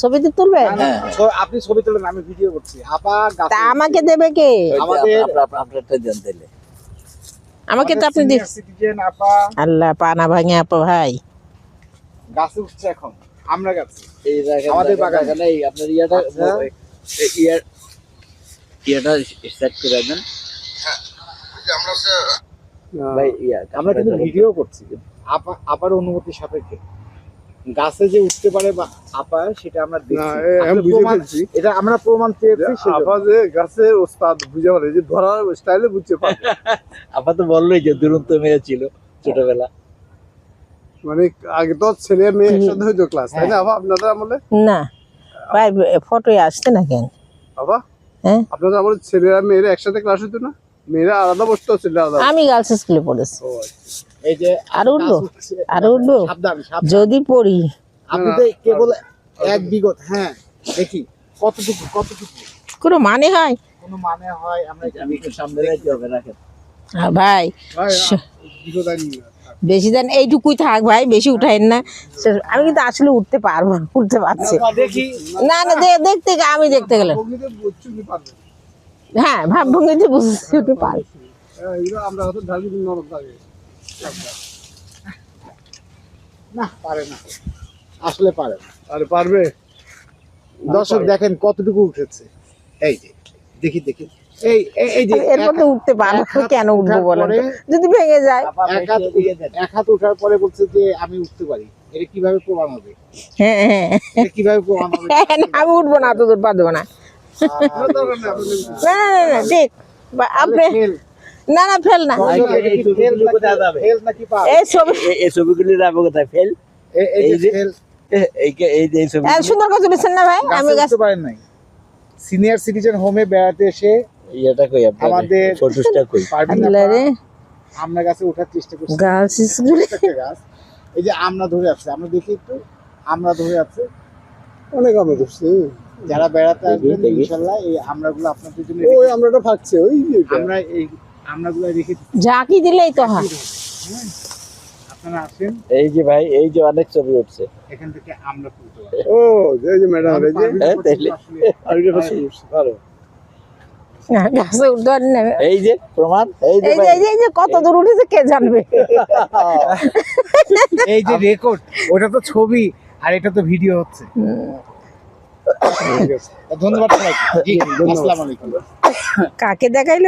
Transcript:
ছবিতে তুলবে আপনি ছবি তোলেন আমি ভিডিও করছি। আপা তা আমাকে দেবে কে? আমাকে তো আপনি দেখ সিটিজেন আপা। আল্লাহ পানা ভাঙে আপা ভাই। গাছে উঠছে এখন। আমরা গাছে। এই আমাদের বাগানে। এই আপনার ইয়াটা আচ্ছা। এই ইয়ার ইয়াটা স্টার্ট করে দেন। ইয়া আমরা কিন্তু ভিডিও করছি। আপা আপার অনুমতি সাপেক্ষে। গাছে যে উঠতে পারে বা আপা সেটা আমরা দেখছি। এটা আমরা প্রমাণ পেয়েছি। আবার যে গাছের ওস্তাদ বুঝে পারে যে ধরার স্টাইলে বুঝতে পারে। আপা তো বললোই যে দুরন্ত মেয়ে ছিল ছোটবেলা। মানে আগে তো ছেলে মেয়ে একসাথে হইতো ক্লাস তাই না আবার আপনাদের আমলে? না। ভাই আসছে না কেন? বাবা হ্যাঁ? আপনাদের আমলে ছেলেরা মেয়েরা একসাথে ক্লাস হইতো না? মেয়েরা আলাদা বসতো ছেলেরা আলাদা আমি গার্লস স্কুলে পড়েছি। ও আচ্ছা। এই যে আর উঠবো? উঠবো? যদি পড়ি। আপনি তো কেবল এক বিগত হ্যাঁ দেখি কতটুকু কতটুকু? কোনো মানে হয়? কোনো মানে হয় আমরা সামনে রাখতে হবে রাখেন আর ভাই না। বেশি দেন এইটুকুই থাক ভাই বেশি উঠাইন না। আমি কিন্তু আসলে উঠতে পারব না, উঠতে পারছি। না না দেখতে গে- আমি দেখতে গেলাম। হ্যাঁ ভাব ভঙ্গিতে বুঝছি হ্যাঁ, না পারে না আসলে পারে না আরে পারবে দর্শক দেখেন কতটুকু উঠেছে এই যে দেখি দেখি এই এই- যে উঠতে কেন উঠবো বলেন যদি ভেঙে যায় এক হাত এক হাত ওঠার পরে বলছে যে আমি উঠতে পারি এটা কীভাবে প্রমাণ হবে হ্যাঁ হ্যাঁ এটা কীভাবে প্রমাণ হবে আমি উঠবো না তোদের পারব না না না না, না ঠিক বা আপনি না না ফেল না। এই ছবি এই- ছবিগুলি যাব কোথায় ফেল এই- এই এই যে যে- ফেল। এ- এই যে- এই যে এই ছবি এত সুন্দর কথা বলেছেন না ভাই? আমি গাছে পারেন নাই। সিনিয়র সিটিজেন হোমে বেড়াতে এসে ইয়েটা কই আমাদের- ফটোসটা কই? পারবেন না আল্লাহ রে। আমরা গাছে ওঠার চেষ্টা করছি। গার্লস গাছ। এই যে আমরা ধরে আছে আমরা দেখি একটু আমরা ধরে আছে। অনেক আমরা ধরছি। যারা বেড়াতে আসবেন। ইনশাল্লাহ এই আমরাগুলো আপনাদের জন্য ওই রেখে- আমরাটা ফাঁকছে ওই আমরা এই আমরাগুলো রেখে দিচ্ছি। ঝাঁকি দিলেই তো হয়। আপনারা আসেন। এই যে ভাই এই যে অনেক ছবি উঠছে। এখান থেকে আমরা তুলতে ও এই যে ম্যাডাম এই যে। হ্যাঁ, তাইলে। আর এটা এই যে প্রমাণ এই যে এই যে ভাই। এই যে- এই যে কত দূর উঠেছে কে জানবে? এই যে রেকর্ড ওটা তো ছবি আর এটা তো ভিডিও হচ্ছে। ধন্যবাদ সবাইকে। আসসালামু আলাইকুম। কাকে দেখাইলো?